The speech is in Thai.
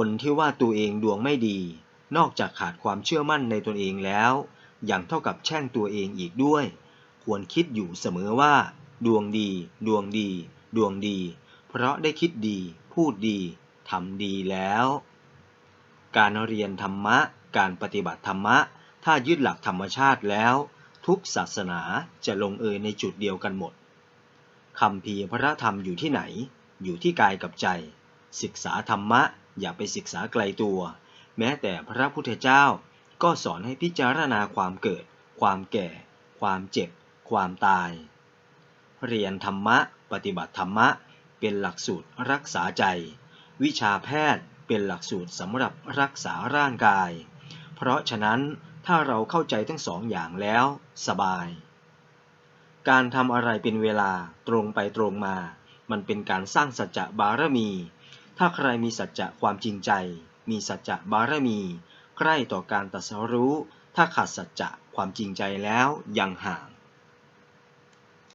คนที่ว่าตัวเองดวงไม่ดี นอกจากขาดความเชื่อมั่นในตนเองแล้ว ยังเท่ากับแช่งตัวเองอีกด้วย ควรคิดอยู่เสมอว่า ดวงดี ดวงดี ดวงดี เพราะได้คิดดี พูดดีทำดีแล้ว การเรียนธรรมะ การปฏิบัติธรรมะ ถ้ายึดหลักธรรมชาติแล้ว ทุกศาสนาจะลงเอยในจุดเดียวกันหมดคำพีพระธรรมอยู่ที่ไหน อยู่ที่กายกับใจ ศึกษาธรรมะ อย่าไปศึกษาไกลตัว แม้แต่พระพุทธเจ้าก็สอนให้พิจารณาความเกิด ความแก่ ความเจ็บ ความตาย เรียนธรรมะ ปฏิบัติธรรมะ เป็นหลักสูตรรักษาใจ วิชาแพทย์เป็นหลักสูตรสำหรับรักษาร่างกาย เพราะฉะนั้นถ้าเราเข้าใจทั้งสองอย่างแล้ว สบาย การทำอะไรเป็นเวลาตรงไปตรงมา มันเป็นการสร้างสัจจะบารมี ถ้าใครมีสัจจะความจริงใจ มีสัจจะบารมี ใกล้ต่อการตรัสรู้ ถ้าขาดสัจจะความจริงใจแล้วยังห่าง